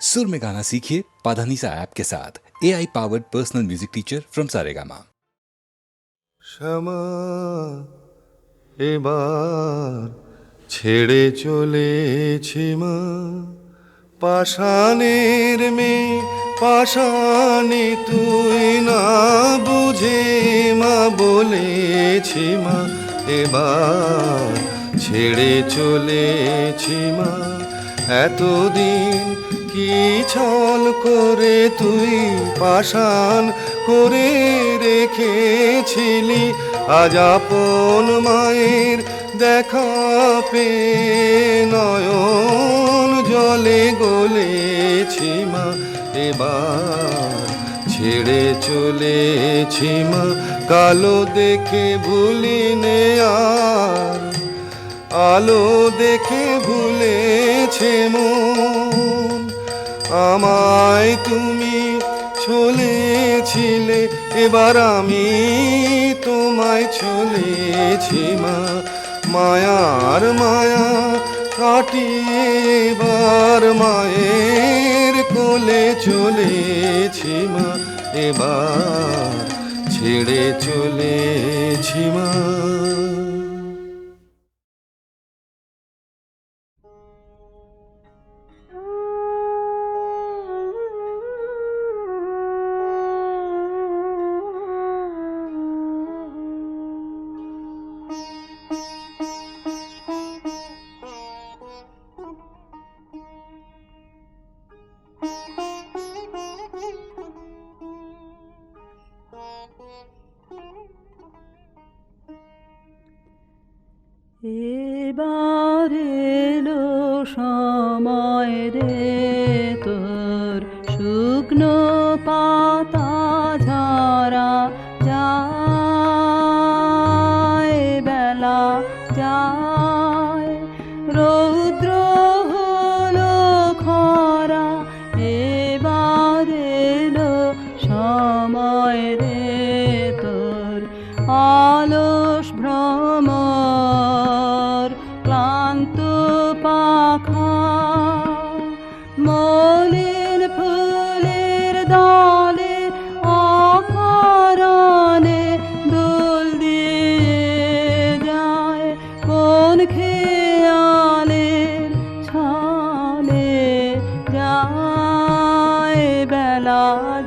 सुर में गाना सीखिए पाधानीसा ऐप के साथ A I powered personal music teacher from Saregama Shyama এবার ছেড়ে চলেছি মা পাষাণের মেয়ে পাষাণে তুই না বুঝে মা বলেছি মা এবার ছেড়ে চলেছি মা এতদিন কি ছল করে তুই পাষাণ করে রেখেছিলি? আজ আপন মায়ের দেখা পে নয়ন জলে গলেছি মা, এবার ছেড়ে চলেছি মা, কালো দেখে ভুলিনে আর, আলো দেখে ভুলেছে মন। আমায় তুমি চলেছিলে, এবার আমি তোমায় চলেছি মা। মায়ার মায়া কাটিয়ে এবার মায়ের কোলে চলেছি মা, এবার ছেড়ে চলেছি মা।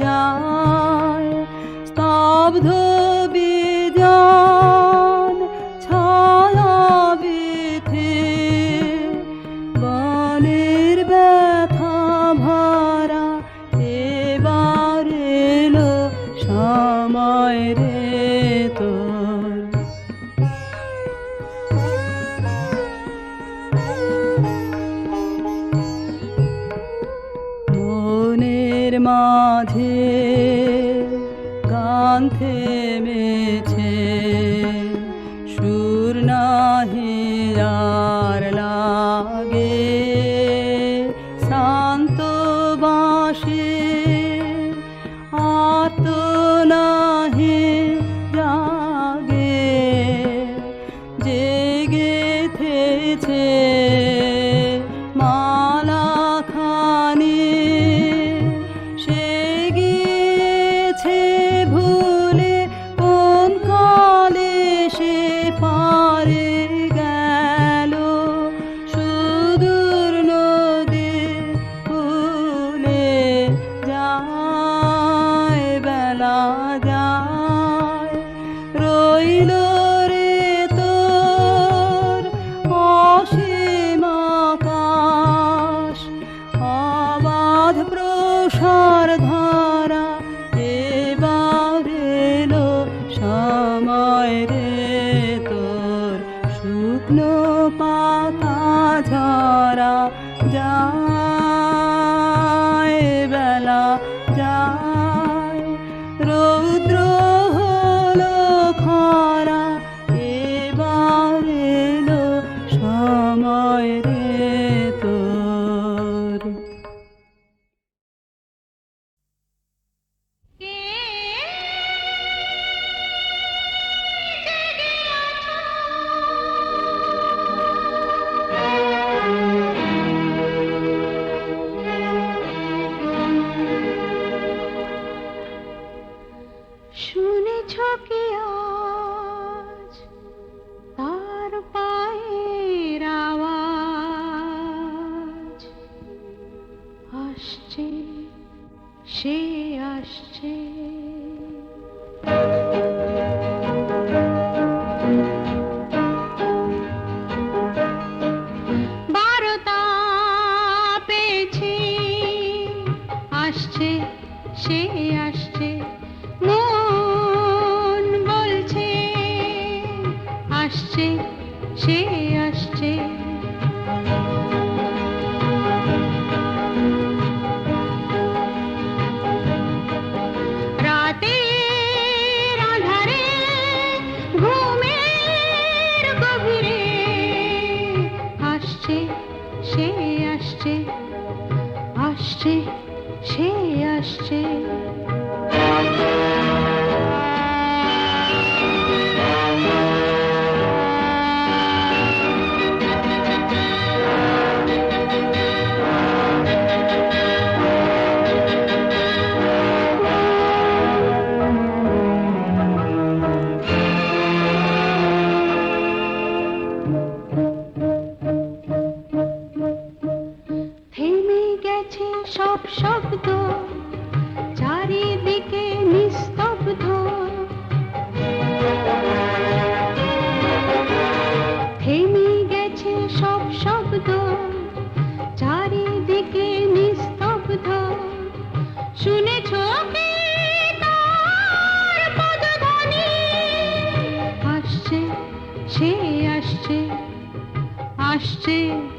যায় স্তব্ধ থেমেছে সুর নাহি আর प्राप्ता শব্দ চারিদিকে নিস্তব্ধ। শুনেছ আসছে সে আসছে আসছে।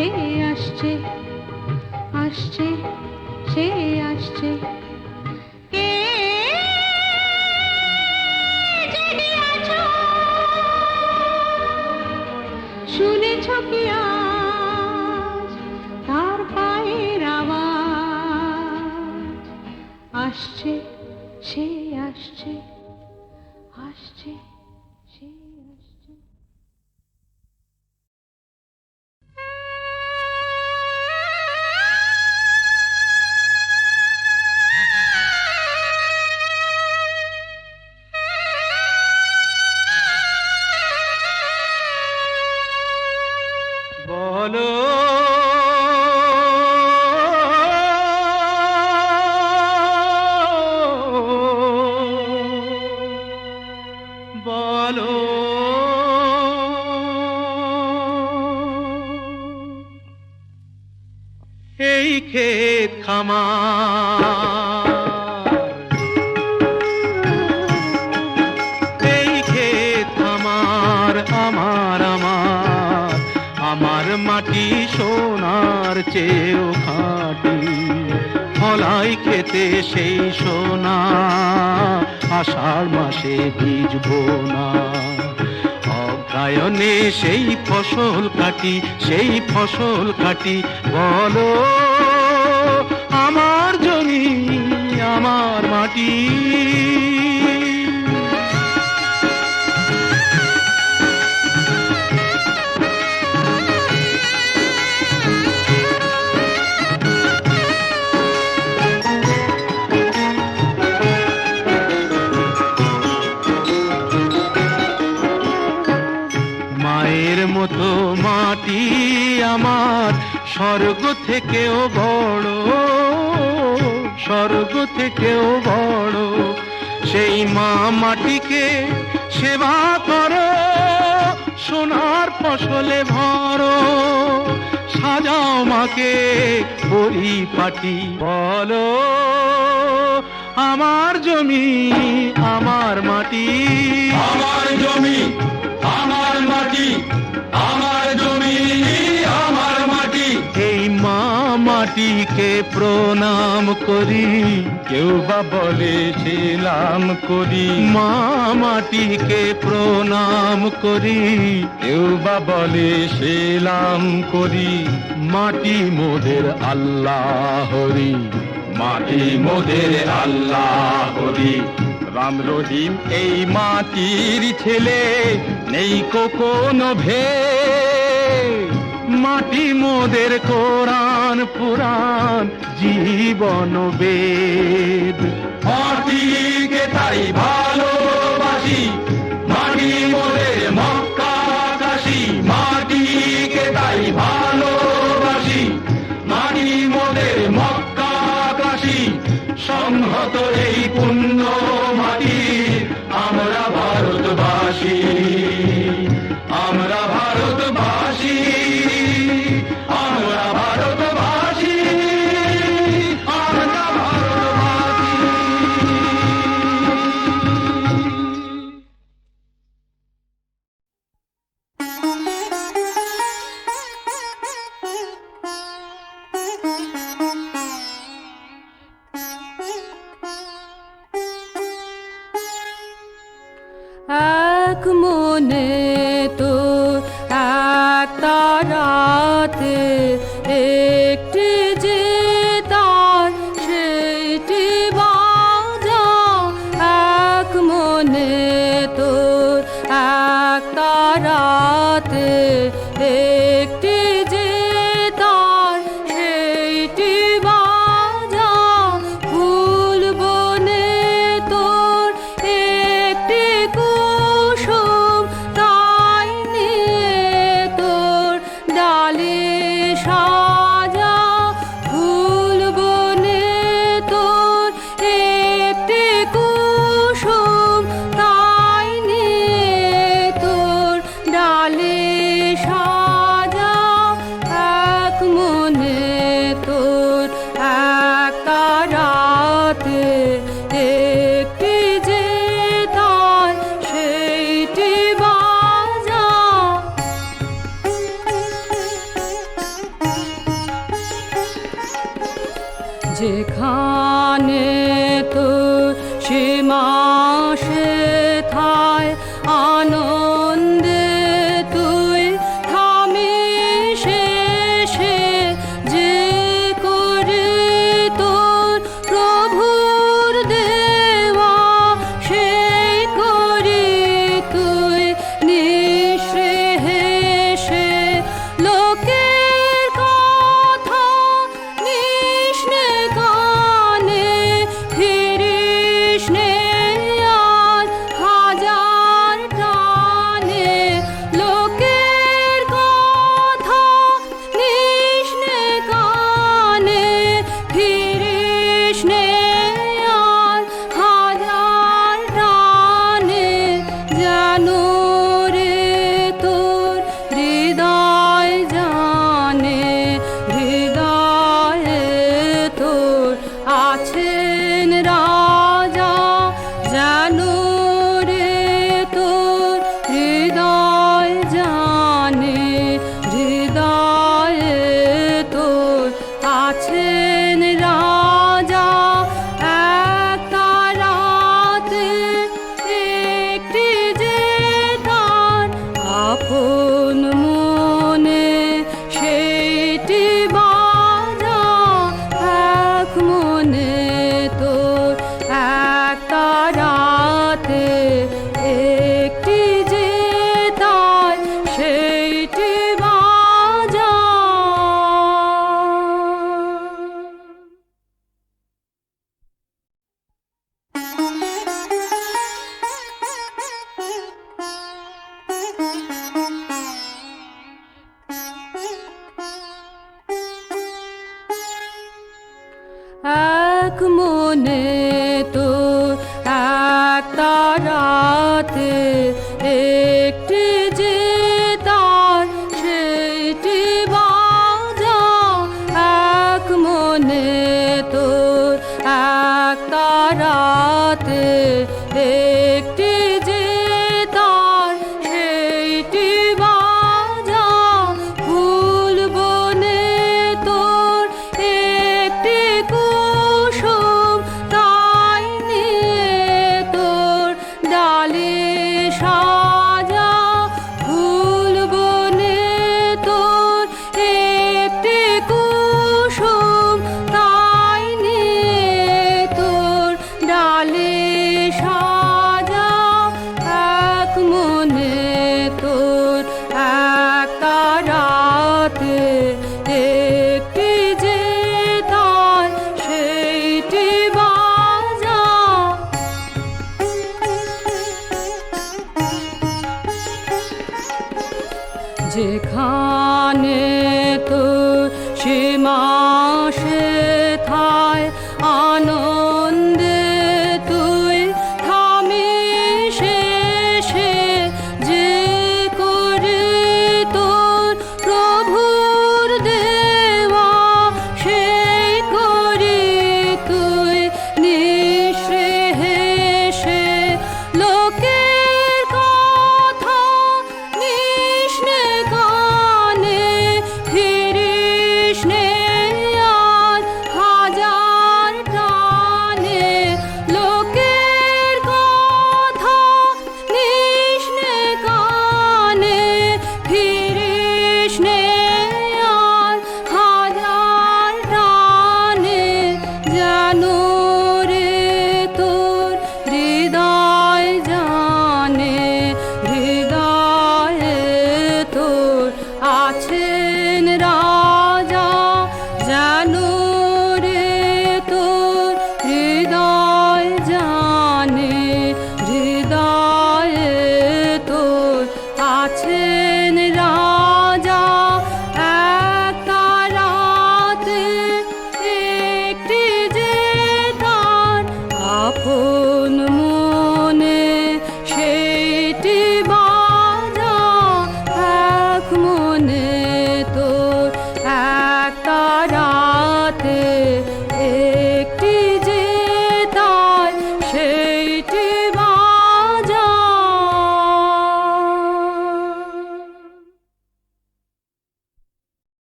সে আসছে আসছে সে আসছে। খামার এই ক্ষেত আমার আমার আমার। আমার মাটি সোনার চেয়েও খাঁটি। ফলাই খেতে সেই সোনা, আষাঢ় মাসে ভিজবো না। অগ্রায়ণে সেই ফসল কাটি, সেই ফসল কাটি, বলো মাটি মায়ের মতো মাটি আমার স্বর্গ থেকেও বড় স্বর্গ থেকেও বড়, সেই মা মাটিকে সেবা করো, সোনার ফসলে ভরো, সাজাও মাকে পরিপাটি বলো, আমার জমি, আমার মাটি। আমার জমি। মাটিকে প্রণাম করি, কেউ বা বলে করি। মা মাটিকে প্রণাম করি, কেউ বা বলে ছিলাম করি। মাটি মোদের আল্লাহ হরি, মাটি মোদের আল্লাহ হরি। রাম রহিম, এই মাটির ছেলে, নেই কোনো ভেদ। মাটি মোদের কোরআন, পুরাণ, জীবন বেদ। মাটিকে তাই ভালোবাসি, মাটি মোদের মক্কা কাশি মাটিকে তাই ভালোবাসি, মাটি মোদের মক্কা কাশি সংহত এই পুণ্য মাটি, আমরা ভারতবাসী। ak monet. যেখানে তো সীমা